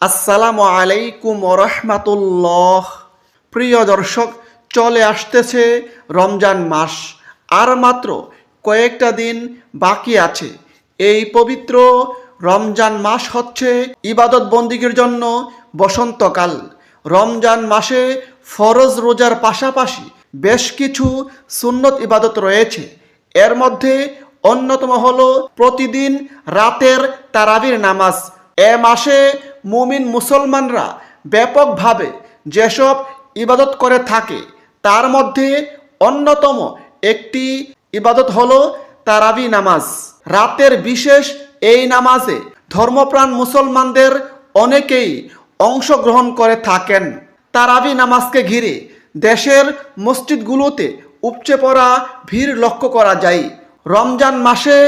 আসসালামু আলাইকুম রহমাতুল্লাহ। প্রিয় দর্শক, চলে আসতেছে রমজান মাস, আর মাত্র কয়েকটা দিন বাকি আছে। এই পবিত্র রমজান মাস হচ্ছে ইবাদত বন্দিগির জন্য বসন্তকাল। রমজান মাসে ফরজ রোজার পাশাপাশি বেশ কিছু সুন্নত ইবাদত রয়েছে। এর মধ্যে অন্যতম হলো প্রতিদিন রাতের তারাবির নামাজ। এ মাসে মুমিন মুসলমানরা ব্যাপকভাবে যেসব ইবাদত করে থাকে, তার মধ্যে অন্যতম একটি ইবাদত হলো তারাবি নামাজ। রাতের বিশেষ এই নামাজে ধর্মপ্রাণ মুসলমানদের অনেকেই অংশগ্রহণ করে থাকেন। তারাবি নামাজকে ঘিরে দেশের মসজিদগুলোতে উপচে পড়া ভিড় লক্ষ্য করা যায়। রমজান মাসে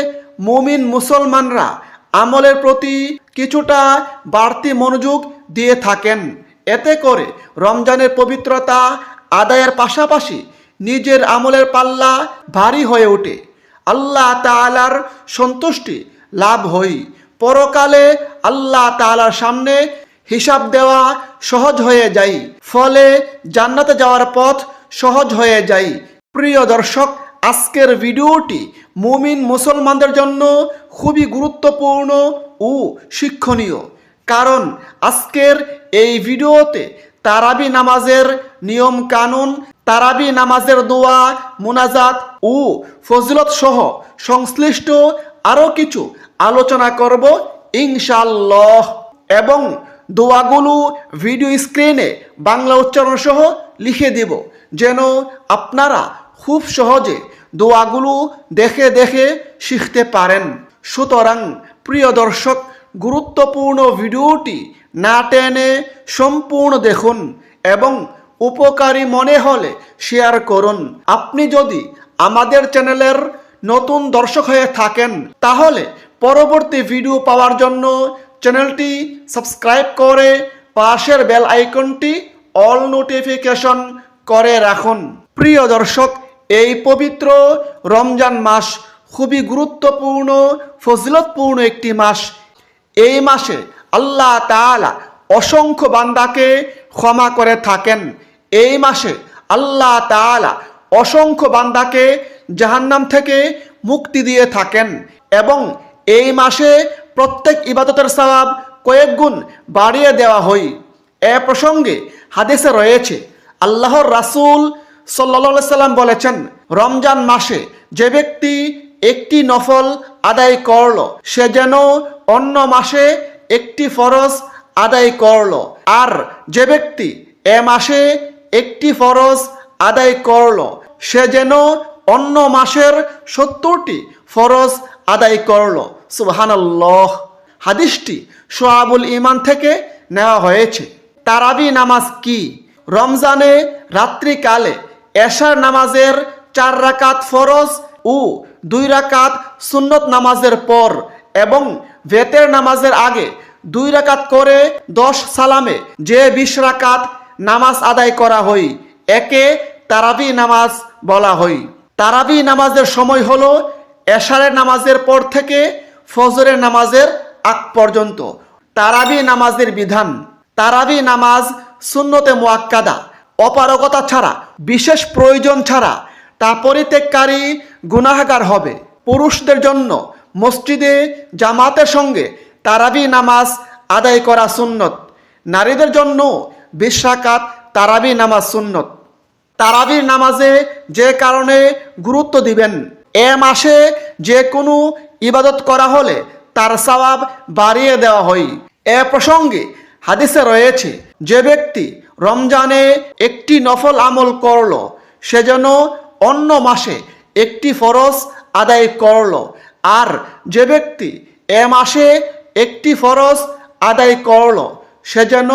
মুমিন মুসলমানরা আমলের প্রতি কিছুটা বাড়তি মনোযোগ দিয়ে থাকেন। এতে করে রমজানের পবিত্রতা আদায়ের পাশাপাশি নিজের আমলের পাল্লা ভারী হয়ে ওঠে। আল্লাহ তাআলার সন্তুষ্টি লাভ হই। পরকালে আল্লাহ তাআলার সামনে হিসাব দেওয়া সহজ হয়ে যায়। ফলে জান্নাতে যাওয়ার পথ সহজ হয়ে যায়। প্রিয় দর্শক আজকের ভিডিওটি মুমিন মুসলমানদের জন্য খুবই গুরুত্বপূর্ণ ও শিক্ষণীয়। কারণ আজকের এই ভিডিওতে তারাবি নামাজের নিয়ম কানুন, তারাবি নামাজের দোয়া, মুনাজাত ও ফজিলত সহ সংশ্লিষ্ট আরও কিছু আলোচনা করব ইনশাল্লাহ এবং দোয়াগুলো ভিডিও স্ক্রিনে বাংলা উচ্চারণ সহ লিখে দেব, যেন আপনারা খুব সহজে দোয়াগুলো দেখে দেখে শিখতে পারেন। সুতরাং প্রিয় দর্শক, গুরুত্বপূর্ণ ভিডিওটি না টেনে সম্পূর্ণ দেখুন এবং উপকারী মনে হলে শেয়ার করুন। আপনি যদি আমাদের চ্যানেলের নতুন দর্শক হয়ে থাকেন, তাহলে পরবর্তী ভিডিও পাওয়ার জন্য চ্যানেলটি সাবস্ক্রাইব করে পাশের বেল আইকনটি অল নোটিফিকেশন করে রাখুন। প্রিয় দর্শক এই পবিত্র রমজান মাস খুবই গুরুত্বপূর্ণ, ফজিলতপূর্ণ একটি মাস। এই মাসে আল্লাহ তাআলা অসংখ্য বান্দাকে ক্ষমা করে থাকেন। এই মাসে আল্লাহ তাআলা অসংখ্য বান্দাকে জাহান্নাম থেকে মুক্তি দিয়ে থাকেন এবং এই মাসে প্রত্যেক ইবাদতের সওয়াব কয়েক গুণ বাড়িয়ে দেওয়া হয়। এ প্রসঙ্গে হাদিসে রয়েছে, আল্লাহর রাসূল সাল্লা সাল্লাম বলেছেন, রমজান মাসে যে ব্যক্তি একটি নফল আদায় করল, সে যেন অন্য মাসে একটি ফরজ আদায় করল। আর যে ব্যক্তি এ মাসে একটি ফরজ আদায় করল, সে যেন অন্য মাসের সত্তরটি ফরজ আদায় করল। সুবহানাল্লাহ। হাদিসটি সোয়াবুল ইমান থেকে নেওয়া হয়েছে। তারাবি নামাজ কি? রমজানে রাত্রিকালে এশার নামাজের চার রাকাত ফরজ ও দুই রাকাত সুন্নত নামাজের পর এবং ভেতের নামাজের আগে দুই রাকাত করে দশ সালামে যে বিশ রাকাত নামাজ আদায় করা হই একে তারাবি নামাজ বলা হয়। তারাবি নামাজের সময় হলো এশারের নামাজের পর থেকে ফজরের নামাজের আগ পর্যন্ত। তারাবি নামাজের বিধান। তারাবি নামাজ সুন্নতে মোয়াক্কাদা অপারগতা ছাড়া, বিশেষ প্রয়োজন ছাড়া তা পরিত্যাগকারী গুনাহগার হবে। পুরুষদের জন্য মসজিদে জামাতের সঙ্গে তারাবি নামাজ আদায় করা সুন্নত। নারীদের জন্য বিশ্বাকাত তারাবি নামাজ সুন্নত। তারাবির নামাজে যে কারণে গুরুত্ব দিবেন। এ মাসে যে কোনো ইবাদত করা হলে তার সওয়াব বাড়িয়ে দেওয়া হয়। এ প্রসঙ্গে হাদিসে রয়েছে, যে ব্যক্তি রমজানে একটি নফল আমল করল, সে যেন অন্য মাসে একটি ফরজ আদায় করল। আর যে ব্যক্তি এ মাসে একটি ফরজ আদায় করল, সে যেন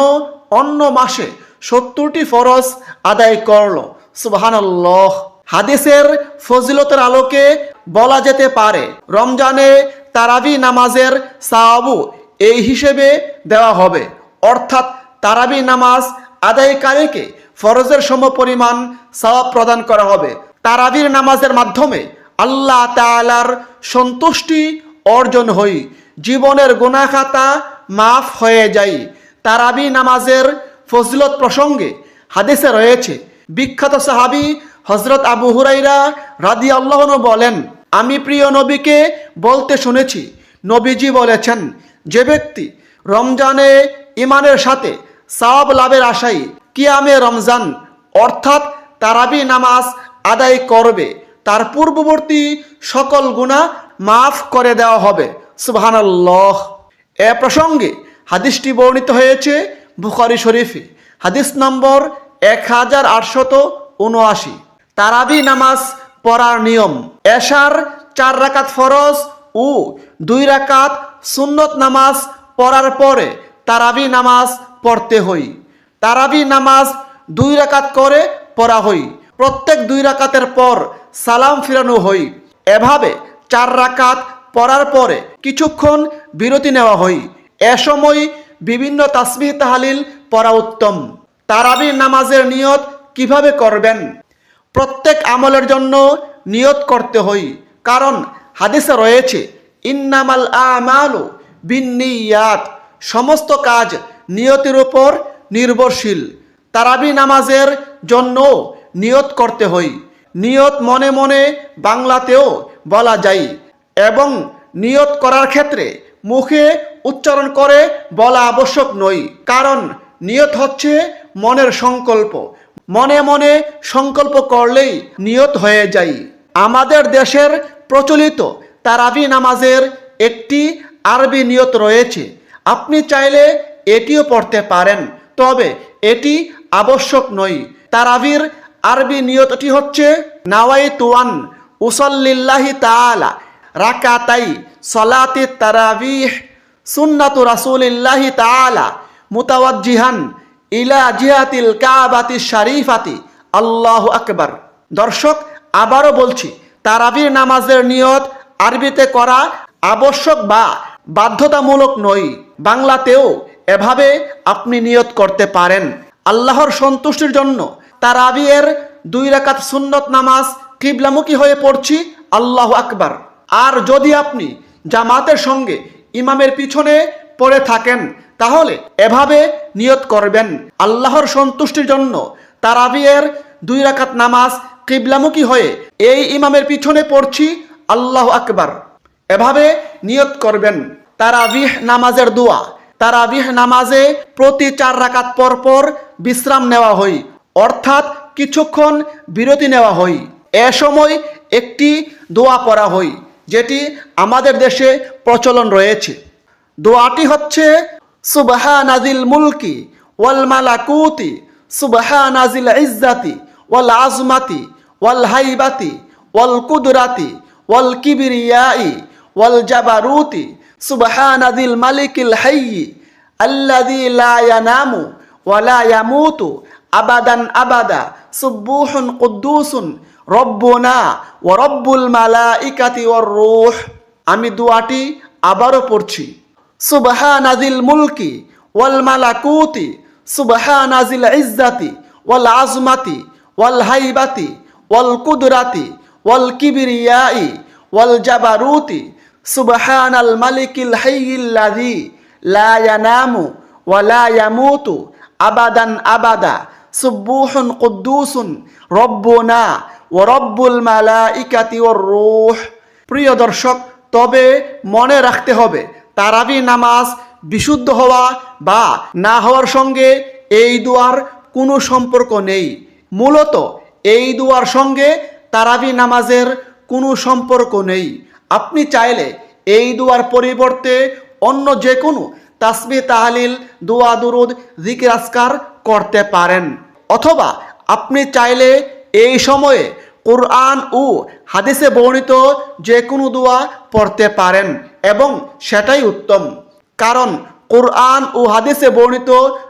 অন্য মাসে সত্তরটি ফরজ আদায় করল। সুবহানাল্লাহ। হাদিসের ফজিলতের আলোকে বলা যেতে পারে, রমজানে তারাবি নামাজের সাহাবু এই হিসেবে দেওয়া হবে। অর্থাৎ তারাবি নামাজ আদায়কারীকে ফরজের সম পরিমাণ সওয়াব প্রদান করা হবে। তারাবির নামাজের মাধ্যমে আল্লাহ তাআলার সন্তুষ্টি অর্জন হই। জীবনের গুনাখাতা মাফ হয়ে যায় তারাবি নামাজের ফজলত প্রসঙ্গে হাদিসে রয়েছে, বিখ্যাত সাহাবি হজরত আবু হুরাইরা রাদি আল্লাহন বলেন, আমি প্রিয় নবীকে বলতে শুনেছি। নবীজি বলেছেন, যে ব্যক্তি রমজানে ইমানের সাথে সাওয়াব লাভের আশায় কিয়ামে রমজান, অর্থাৎ তারাবি নামাজ আদায় করবে। তার পূর্ববর্তী সকল গুণা মাফ করে দেওয়া হবে। সুবহানাল্লাহ। এ প্রসঙ্গে হাদিসটি বর্ণিত হয়েছে বুখারি শরীফে। হাদিস নম্বর এক হাজার আটশত উনআশি। তারাবি নামাজ পড়ার নিয়ম, এশার চার রাকাত ফরজ ও দুই রাকাত সুন্নত নামাজ পড়ার পরে তারাবি নামাজ পড়তে হই। তারাবি নামাজ দুই রাকাত করে পড়া হই। প্রত্যেক দুই রাকাতের পর সালাম ফিরানো হই। এভাবে চার রাকাত পড়ার পরে কিছুক্ষণ বিরতি নেওয়া হই। এ সময় বিভিন্ন তাসবিহ তাহালিল পড়া উত্তম। তারাবি নামাজের নিয়ত কীভাবে করবেন? প্রত্যেক আমলের জন্য নিয়ত করতে হই। কারণ হাদিসে রয়েছে, ইন্নামাল আমালু বিন্নিয়াত। সমস্ত কাজ নিয়তের উপর নির্ভরশীল। তারাবি নামাজের জন্য নিয়ত করতে হই। নিয়ত মনে মনে বাংলাতেও বলা যায় এবং নিয়ত করার ক্ষেত্রে মুখে উচ্চারণ করে বলা আবশ্যক নয়। কারণ নিয়ত হচ্ছে মনের সংকল্প। মনে মনে সংকল্প করলেই নিয়ত হয়ে যায়। আমাদের দেশের প্রচলিত তারাবি নামাজের একটি আরবি নিয়ত রয়েছে। আপনি চাইলে এটিও পড়তে পারেন। তবে এটি আবশ্যক নয়। তারাবির আরবি নিয়তটি হচ্ছে নাওয়াই তুয়ান উসল্লিল্লাহি তালা রাকাতাই, সলাতি তারাবিহ, সুন্নাতু রাসূলিল্লাহি তাআলা, মুতাওয়াজ্জিহান, ইলা জিহাতিল কাবাতি শারিফাতি। আল্লাহ আকবার। দর্শক, আবারও বলছি, তারাবির নামাজের নিয়ত আরবিতে করা আবশ্যক বা বাধ্যতামূলক নয়। বাংলাতেও এভাবে আপনি নিয়ত করতে পারেন। আল্লাহর সন্তুষ্টির জন্য তারাবিয়ের দুই রাকাত সুন্নত নামাজ কিবলামুখী হয়ে পড়ছি, আল্লাহ আকবার। আর যদি আপনি জামাতের সঙ্গে ইমামের পিছনে পড়ে থাকেন, তাহলে এভাবে নিয়ত করবেন। আল্লাহর সন্তুষ্টির জন্য তারাবিয়ের দুই রাকাত নামাজ কিবলামুখী হয়ে এই ইমামের পিছনে পড়ছি, আল্লাহ আকবার। এভাবে নিয়ত করবেন। তারাবিহ নামাজের দোয়া তারাবিহ নামাজে প্রতি চার রাকাত পর পর বিশ্রাম নেওয়া হয়। অর্থাৎ কিছুক্ষণ বিরতি নেওয়া হয়। এ সময় একটি দোয়া পড়া হয়, যেটি আমাদের দেশে প্রচলন রয়েছে। দোয়াটি হচ্ছে সুবাহা নাজিল মুলকি ওয়াল মালাকুতি সুবাহা নাজিল ইজ্জাতি ওয়াল আজমাতি ওয়াল হাইবাতি ওয়াল কুদরাতি ওয়াল কিবরিয়াই ওয়াল জাবারুতি সুবহানাদিল মালিকিল হাইয়ি আল্লাযী লা ইয়ানামু ওয়া লা ইয়ামুতু আবাদান আবাদা সুবুহুন কুদ্দুসুন রব্বুনা ওয়া রব্বুল মালাইকাতি ওয়ার রূহ। আমি দোয়াটি আবারও পড়ছি। সুবহানাদিল মুলকি ওয়াল মালাকুতি, সুবহানাজিল ইজ্জাতি ওয়াল আজমাতি ওয়াল হাইবাতি ওয়াল কুদরাতি ওয়াল কিবরিয়াই ওয়াল জাবারুতি সুবহানাল মালিকিল হাইয়িল্লাযী লা ইয়ানামু ওয়া লা ইয়ামুতু আবাদান আবাদা, সুবুহুন কুদ্দুসুন রব্বুনা ওয়া রব্বুল মালাইকাতি ওয়ার রূহ। প্রিয় দর্শক, তবে মনে রাখতে হবে, তারাবি নামাজ বিশুদ্ধ হওয়া বা না হওয়ার সঙ্গে এই দুয়ার কোনো সম্পর্ক নেই। মূলত এই দুয়ার সঙ্গে তারাবি নামাজের কোনো সম্পর্ক নেই। আপনি চাইলে এই দুয়ার পরিবর্তে অন্য যে কোনো তাসবি তাহালিল, দোয়া, দুরুদ, জিকির করতে পারেন। অথবা আপনি চাইলে এই সময়ে কোরআন ও হাদিসে বর্ণিত যে কোনো দোয়া পড়তে পারেন এবং সেটাই উত্তম। কারণ কোরআন ও হাদিসে বর্ণিত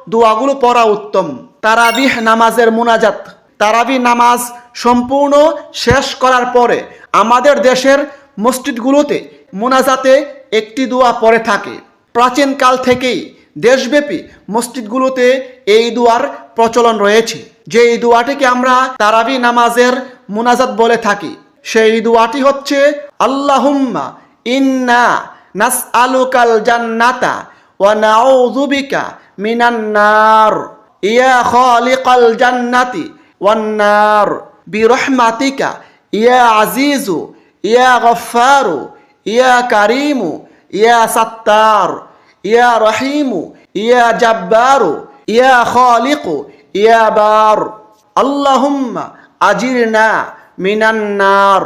দোয়াগুলো পড়া উত্তম। তারাবিহ নামাজের মোনাজাত। তারাবি নামাজ সম্পূর্ণ শেষ করার পরে আমাদের দেশের মসজিদগুলোতে মোনাজাতে একটি দোয়া পড়ে থাকে। প্রাচীনকাল থেকেই দেশব্যাপী মসজিদগুলোতে এই দোয়ার প্রচলন রয়েছে। যে এই দোয়াটিকে আমরা তারাবি নামাজের মোনাজাত বলে থাকি, সেই দোয়াটি হচ্ছে, আল্লাহুম্মা ইন্না নাস আলুকাল জান্নাতা ওয়া নাউযুবিকা মিনান নার। ইয়া খালিকাল জান্নাতি ওয়ান নার। বিরহমাতিকা ইয়া আজিজু ইয়া গফারু ইয়া কারিমু, ইয়া সত্তার, ইয়া রহিমু, ইয়া জব্বারু, ইয়া খালিকু, ইয়া বার। আল্লাহুম্মা আজিরনা মিনান নার।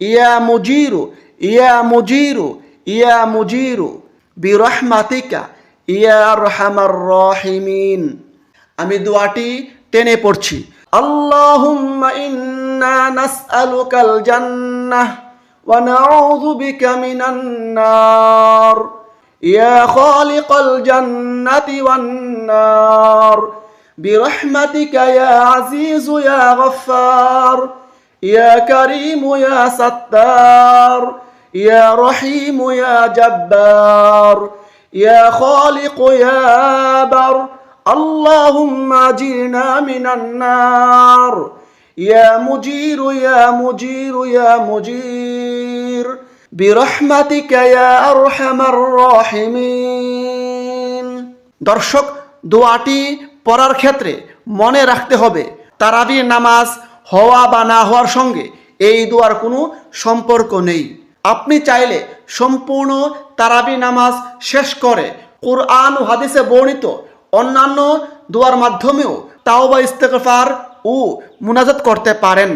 ইয়া মুজিরু ইয়া মুজিরু ইয়া মুজিরু। বিরহমাতিকা, ইয়া রহমার রহিমিন। আমি দোয়াটি টেনে পড়ছি। আল্লাহুম্মা ইন্না নাসআলুকাল জান্নাহ। ونعوذ بك من النار. يا خالق الجنة والنار. برحمتك يا عزيز يا غفار. يا كريم يا ستار. يا رحيم يا جبار. يا خالق يا بر اللهم اجرنا من النار. يا مجير يا مجير يا مجير برحمتك يا ارحم الراحمين দর্শক দোয়াটি পড়ার ক্ষেত্রে মনে রাখতে হবে তারাবির নামাজ হওয়া বা না হওয়ার সঙ্গে এই দোয়ার কোনো সম্পর্ক নেই আপনি চাইলে সম্পূর্ণ তারাবি নামাজ শেষ করে কোরআন ও হাদিসে বর্ণিত অন্যান্য দোয়ার মাধ্যমেও তাওবা ইস্তেগফার ও মুনাজাত করতে পারেন।